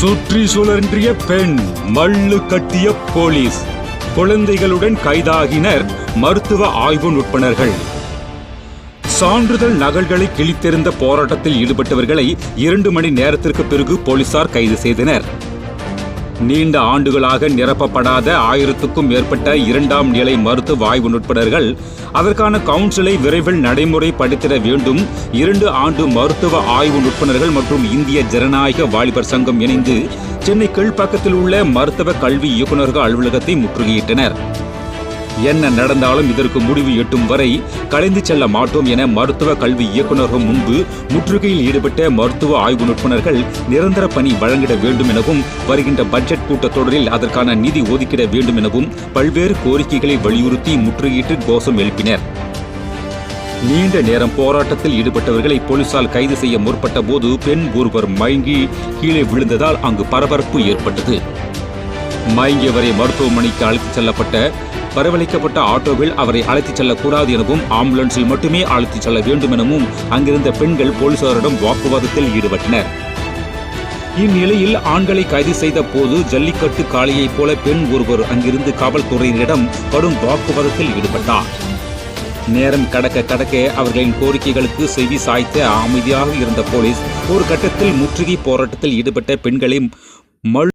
சுற்றி சுழன்றிய பெண் மல்லு கட்டிய போலீஸ். குழந்தைகளுடன் கைதாகினர் மருத்துவ ஆய்வு நுட்பனர்கள். சான்றிதழ் நகல்களை கிழித்தெறிந்த போராட்டத்தில் ஈடுபட்டவர்களை இரண்டு மணி நேரத்திற்கு பிறகு போலீசார் கைது செய்தனர். நீண்ட ஆண்டுகளாக நிரப்பப்படாத ஆயிரத்துக்கும் மேற்பட்ட இரண்டாம் நிலை மருத்துவ ஆய்வு நுட்பர்கள் அதற்கான கவுன்சிலை விரைவில் நடைமுறைப்படுத்திட வேண்டும். இரண்டு ஆண்டு மருத்துவ ஆய்வு நுட்பர்கள் மற்றும் இந்திய ஜனநாயக வாலிபர் சங்கம் இணைந்து சென்னை கீழ்ப்பாக்கத்தில் உள்ள மருத்துவ கல்வி இயக்குநர்கள் அலுவலகத்தை முற்றுகையிட்டனர். என்ன நடந்தாலும் இதற்கு முடிவு எட்டும் வரை கலைந்து செல்ல மாட்டோம் என மருத்துவ கல்வி இயக்குநர்கள் முன்பு முற்றுகையில் ஈடுபட்ட மருத்துவ ஆய்வு நுட்பனர்கள் நிரந்தர பணி வழங்கிட வேண்டும் எனவும் வருகின்ற பட்ஜெட் கூட்டத்தொடரில் அதற்கான நிதி ஒதுக்கிட வேண்டும் எனவும் பல்வேறு கோரிக்கைகளை வலியுறுத்தி முற்றுகையிட்டு கோஷம் எழுப்பினர். நீண்ட நேரம் போராட்டத்தில் ஈடுபட்டவர்களை போலீசால் கைது செய்ய முற்பட்ட போது பெண் ஒருவர் மயங்கி கீழே விழுந்ததால் அங்கு பரபரப்பு ஏற்பட்டது. மயங்கியவரை மருத்துவமனைக்கு அழைத்துச் செல்லப்பட்ட வரவழைக்கப்பட்ட ஆட்டோவில் அவரை அழைத்துச் செல்லக்கூடாது எனவும் ஆம்புலன்ஸில் மட்டுமே அழைத்துச் செல்ல வேண்டும் எனவும் அங்கிருந்த பெண்கள் போலீசாரிடம் வாக்குவாதத்தில் ஈடுபட்டனர். இந்நிலையில் ஆண்களை கைது செய்த போது ஜல்லிக்கட்டு காளியைப் போல பெண் ஒருவர் அங்கிருந்து காவல்துறையினரிடம் கடும் வாக்குவாதத்தில் ஈடுபட்டார். நேரம் கடக்க கடக்க அவர்களின் கோரிக்கைகளுக்கு செவி சாய்த்த அமைதியாக இருந்த போலீஸ் ஒரு கட்டத்தில் முற்றுகை போராட்டத்தில் ஈடுபட்ட பெண்களை மழு